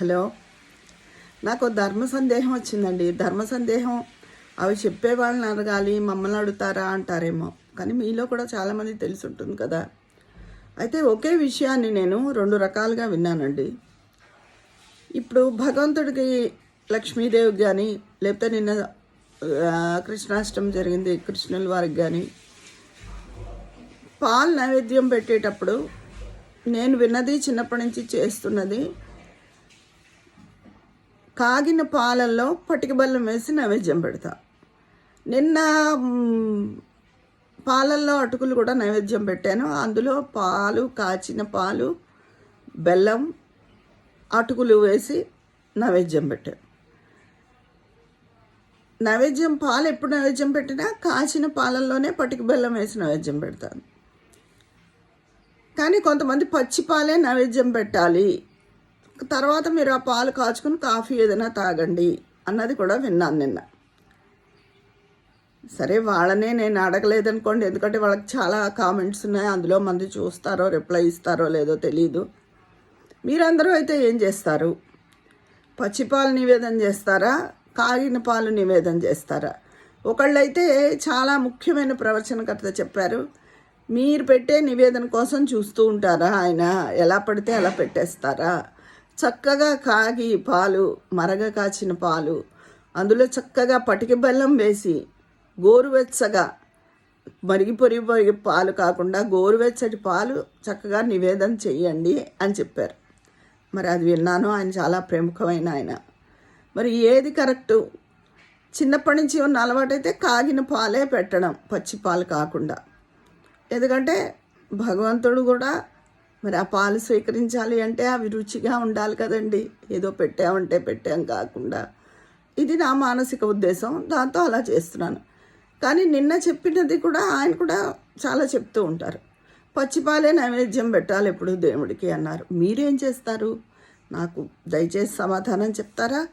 Hello. నాకు ధర్మ సందేహం వచ్చిందండి. ధర్మ సందేహం అవి చెప్పే వాళ్ళని అడగాలి మమ్మల్ని అడుగుతారా అంటారేమో. కానీ మీలో కూడా చాలామంది తెలిసి ఉంటుంది కదా. అయితే ఒకే విషయాన్ని నేను రెండు రకాలుగా విన్నానండి. ఇప్పుడు భగవంతుడికి లక్ష్మీదేవి కానీ లేకపోతే నిన్న కృష్ణాష్టమి జరిగింది కృష్ణుల వారికి కానీ పాలు నైవేద్యం పెట్టేటప్పుడు నేను విన్నది చిన్నప్పటి నుంచి చేస్తున్నది కాగిన పాలల్లో పటిక బెల్లం వేసి నైవేద్యం పెడతా. నిన్న పాలల్లో అటుకులు కూడా నైవేద్యం పెట్టాను. అందులో పాలు కాచిన పాలు బెల్లం అటుకులు వేసి నైవేద్యం పెట్టాను నైవేద్యం పాలు ఎప్పుడు నైవేద్యం పెట్టినా కాచిన పాలల్లోనే పటిక బెల్లం వేసి నైవేద్యం పెడతాను. కానీ కొంతమంది పచ్చి పాలే నైవేద్యం పెట్టాలి. తర్వాత మీరు ఆ పాలు కాచుకుని కాఫీ ఏదైనా తాగండి అన్నది కూడా విన్నాను నిన్న. సరే వాళ్ళనే నేను అడగలేదనుకోండి ఎందుకంటే వాళ్ళకి చాలా కామెంట్స్ ఉన్నాయి అందులో మంది చూస్తారో రిప్లై ఇస్తారో లేదో తెలియదు మీరందరూ అయితే ఏం చేస్తారు? పచ్చిపాలు నివేదన చేస్తారా? కాగిన పాలు నివేదన చేస్తారా? ఒకళ్ళైతే చాలా ముఖ్యమైన ప్రవచనకర్త చెప్పారు మీరు పెట్టే నివేదన కోసం చూస్తూ ఉంటారా ఆయన? ఎలా పడితే అలా పెట్టేస్తారా? చక్కగా కాగి పాలు మరగ కాచిన పాలు అందులో చక్కగా పటిక బెల్లం వేసి గోరువెచ్చగా మరిగి పొరిగి పొరిగి పాలు కాకుండా గోరువెచ్చటి పాలు చక్కగా నివేదన చెయ్యండి అని చెప్పారు. మరి అది విన్నాను. ఆయన చాలా ప్రముఖమైన ఆయన. మరి ఏది కరెక్టు? చిన్నప్పటి నుంచి ఉన్న అలవాటైతే కాగిన పాలే పెట్టడం పచ్చి పాలు కాకుండా. ఎందుకంటే భగవంతుడు కూడా మరి ఆ పాలు స్వీకరించాలి అంటే అవి రుచిగా ఉండాలి కదండి. ఏదో పెట్టామంటే పెట్టాం కాకుండా. ఇది నా మానసిక ఉద్దేశం. దాంతో అలా చేస్తున్నాను. కానీ నిన్న చెప్పినది కూడా ఆయన కూడా చాలా చెప్తూ ఉంటారు. పచ్చిపాలే నైవేద్యం పెట్టాలి ఎప్పుడు దేవుడికి అన్నారు. మీరేం చేస్తారు? నాకు దయచేసి సమాధానం చెప్తారా?